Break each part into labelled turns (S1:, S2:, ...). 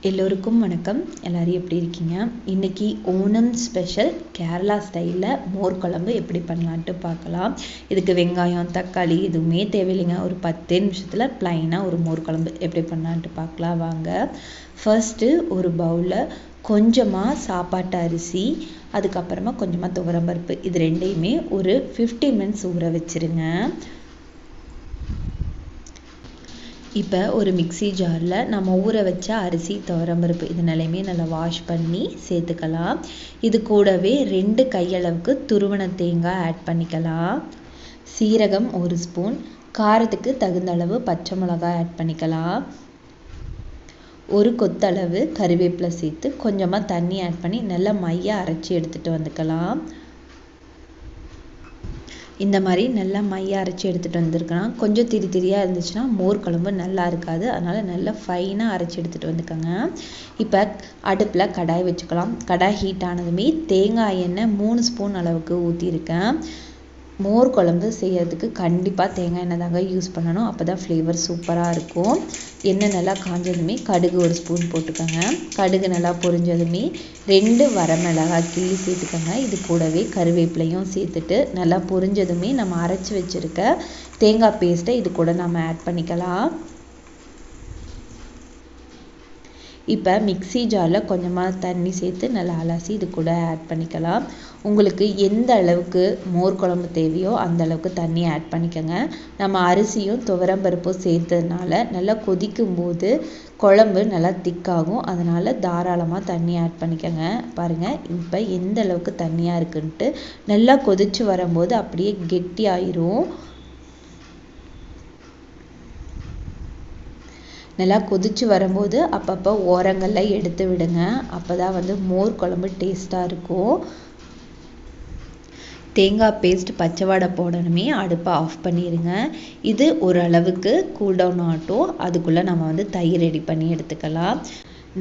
S1: எல்லோருக்கும் வணக்கம். எல்லோரும் எப்படி இருக்கீங்க? இன்றைக்கி ஓணம் ஸ்பெஷல் கேரளா ஸ்டைலில் மோர் குழம்பு எப்படி பண்ணலான்ட்டு பார்க்கலாம். இதுக்கு வெங்காயம் தக்காளி எதுவுமே தேவையில்லைங்க. ஒரு பத்து நிமிஷத்தில் ப்ளைனாக ஒரு மோர் குழம்பு எப்படி பண்ணலான்ட்டு பார்க்கலாம். வாங்க. ஃபர்ஸ்ட்டு ஒரு பவுலில் கொஞ்சமாக சாப்பாட்டு அரிசி அதுக்கப்புறமா கொஞ்சமாக துவரம்பருப்பு. இது ரெண்டையுமே ஒரு ஃபிஃப்டி மினிட்ஸ் ஊற வச்சுருங்க. இப்போ ஒரு மிக்சி ஜாரில் நம்ம ஊற வச்ச அரிசி துவரம்பருப்பு இது நிலையுமே நல்லா வாஷ் பண்ணி சேர்த்துக்கலாம். இது கூடவே ரெண்டு கையளவுக்கு துருவன தேங்காய் ஆட் பண்ணிக்கலாம். சீரகம் ஒரு ஸ்பூன் காரத்துக்கு தகுந்த அளவு பச்சை மிளகாய் ஆட் பண்ணிக்கலாம். ஒரு கொத்தளவு கருவேப்பிலை சேர்த்து கொஞ்சமாக தண்ணி ஆட் பண்ணி நல்லா மையாக அரைச்சி எடுத்துகிட்டு வந்துக்கலாம். இந்த மாதிரி நல்லா மையாக அரைச்சி எடுத்துகிட்டு வந்திருக்கலாம். கொஞ்சம் திரி திரியாக இருந்துச்சுன்னா மோர் குழம்பு நல்லா இருக்காது. அதனால் நல்லா ஃபைனாக அரைச்சி எடுத்துகிட்டு வந்துக்கோங்க. இப்போ அடுப்பில் கடாய் வச்சுக்கலாம். கடாய் ஹீட் ஆனதுமே தேங்காய் எண்ணெய் மூணு ஸ்பூன் அளவுக்கு ஊற்றிருக்கேன் மோர் குழம்பு செய்கிறதுக்கு கண்டிப்பாக தேங்காய் எண்ணெய் தாங்க யூஸ் பண்ணணும். அப்போ தான் ஃப்ளேவர் சூப்பராக இருக்கும். எண்ணெய் நல்லா காஞ்சதுமே கடுகு ஒரு ஸ்பூன் போட்டுக்கோங்க. கடுகு நல்லா பொரிஞ்சதுமே ரெண்டு வரமிளகாய் கிள்ளி சேர்த்துக்கோங்க. இது கூடவே கருவேப்பிலையும் சேர்த்துட்டு நல்லா பொரிஞ்சதுமே நம்ம அரைச்சி வச்சுருக்க தேங்காய் பேஸ்ட்டை இது கூட நம்ம ஆட் பண்ணிக்கலாம். இப்போ மிக்ஸி ஜாரில் கொஞ்சமாக தண்ணி சேர்த்து நல்லா அலசி இது கூட ஆட் பண்ணிக்கலாம். உங்களுக்கு எந்த அளவுக்கு மோர் குழம்பு தேவையோ அந்த அளவுக்கு தண்ணி ஆட் பண்ணிக்கோங்க. நம்ம அரிசியும் துவரம்பருப்பும் சேர்த்ததுனால நல்லா கொதிக்கும் போது குழம்பு நல்லா திக்காகும் அதனால் தாராளமாக தண்ணி ஆட் பண்ணிக்கோங்க. பாருங்கள் இப்போ எந்த அளவுக்கு தண்ணியாக இருக்குன்ட்டு நல்லா கொதித்து வரும்போது அப்படியே கெட்டி ஆயிரும் நல்லா கொதித்து வரும்போது அப்பப்போ ஓரங்களில் எடுத்து விடுங்க. அப்போ தான் வந்து மோர் குழம்பு டேஸ்ட்டாக இருக்கும். தேங்காய் பேஸ்ட் பச்சைவாடை போடணுமே அடுப்பை ஆஃப் பண்ணிடுங்க இது ஓரளவுக்கு கூல் டவுன் ஆகட்டும். அதுக்குள்ளே நம்ம வந்து தயிர் ரெடி பண்ணி எடுத்துக்கலாம்.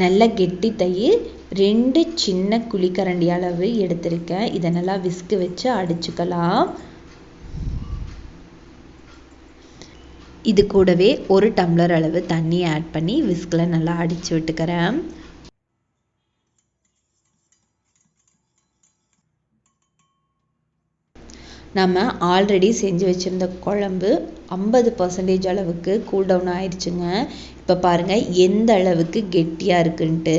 S1: நல்ல கெட்டி தயிர் ரெண்டு சின்ன குழிக்கரண்டி அளவு எடுத்திருக்கேன். இதை நல்லா விஸ்கு வச்சு அடிச்சுக்கலாம். இது கூடவே ஒரு டம்ளர் அளவு தண்ணி ஆட் பண்ணி விஸ்கில் நல்லா அடித்து விட்டுக்கிறேன். நம்ம ஆல்ரெடி செஞ்சு வச்சுருந்த குழம்பு ஐம்பது பர்சன்டேஜ் அளவுக்கு கூல் டவுன் ஆயிடுச்சுங்க. இப்போ பாருங்கள் எந்த அளவுக்கு கெட்டியாக இருக்குன்ட்டு.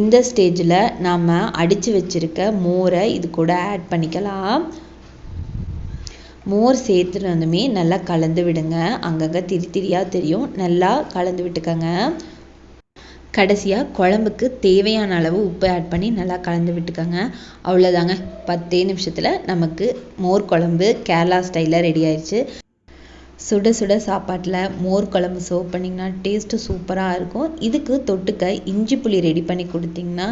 S1: இந்த ஸ்டேஜில் நாம் அடித்து வச்சுருக்க மோரை இது கூட ஆட் பண்ணிக்கலாம். மோர் சேர்த்துனதுமே நல்லா கலந்து விடுங்க. அங்கங்கே திரி திரியாக தெரியும். நல்லா கலந்து விட்டுக்கோங்க. கடைசியாக குழம்புக்கு தேவையான அளவு உப்பு ஆட் பண்ணி நல்லா கலந்து விட்டுக்கோங்க. அவ்வளோதாங்க பத்தே நிமிஷத்தில் நமக்கு மோர் குழம்பு கேரளா ஸ்டைலில் ரெடி ஆயிடுச்சு சுட சுட சாப்பாட்டில் மோர் குழம்பு சர்வ் பண்ணிங்கன்னா டேஸ்ட்டு சூப்பராக இருக்கும். இதுக்கு தொட்டுக்க இஞ்சி புளி ரெடி பண்ணி கொடுத்தீங்கன்னா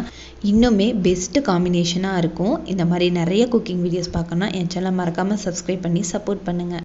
S1: இன்னுமே பெஸ்ட்டு காம்பினேஷனாக இருக்கும். இந்த மாதிரி நிறைய குக்கிங் வீடியோஸ் பார்க்கணுன்னா என் சேனல் மறக்காமல் சப்ஸ்கிரைப் பண்ணி சப்போர்ட் பண்ணுங்கள்